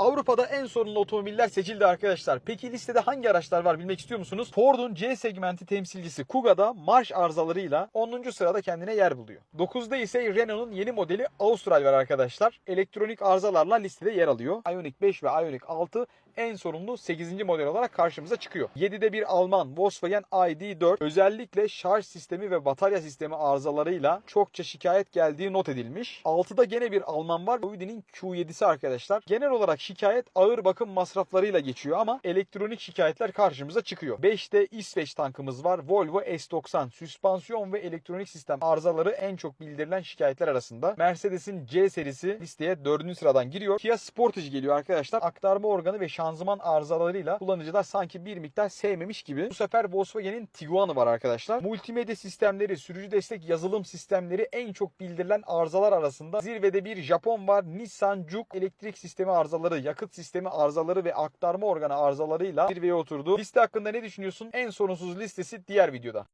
Avrupa'da en sorunlu otomobiller seçildi arkadaşlar. Peki listede hangi araçlar var bilmek istiyor musunuz? Ford'un C segmenti temsilcisi Kuga'da marş arızalarıyla 10. sırada kendine yer buluyor. 9'da ise Renault'un yeni modeli Austral var arkadaşlar. Elektronik arızalarla listede yer alıyor. Ioniq 5 ve Ioniq 6 en sorunlu 8. model olarak karşımıza çıkıyor. 7'de bir Alman Volkswagen ID4 özellikle şarj sistemi ve batarya sistemi arızalarıyla çokça şikayet geldiği not edilmiş. 6'da gene bir Alman var. Audi'nin Q7'si arkadaşlar. Genel olarak şikayet ağır bakım masraflarıyla geçiyor ama elektronik şikayetler karşımıza çıkıyor. 5'te İsveç tankımız var. Volvo S90 süspansiyon ve elektronik sistem arızaları en çok bildirilen şikayetler arasında. Mercedes'in C serisi listeye 4. sıradan giriyor. Kia Sportage geliyor arkadaşlar. Aktarma organı ve şanzıman arızalarıyla kullanıcılar sanki bir miktar sevmemiş gibi. Bu sefer Volkswagen'in Tiguan'ı var arkadaşlar. Multimedya sistemleri, sürücü destek yazılım sistemleri en çok bildirilen arızalar arasında. Zirvede bir Japon var. Nissan Juke elektrik sistemi arızaları, yakıt sistemi arızaları ve aktarma organı arızalarıyla zirveye oturdu. Liste hakkında ne düşünüyorsun? En sorunsuz listesi diğer videoda.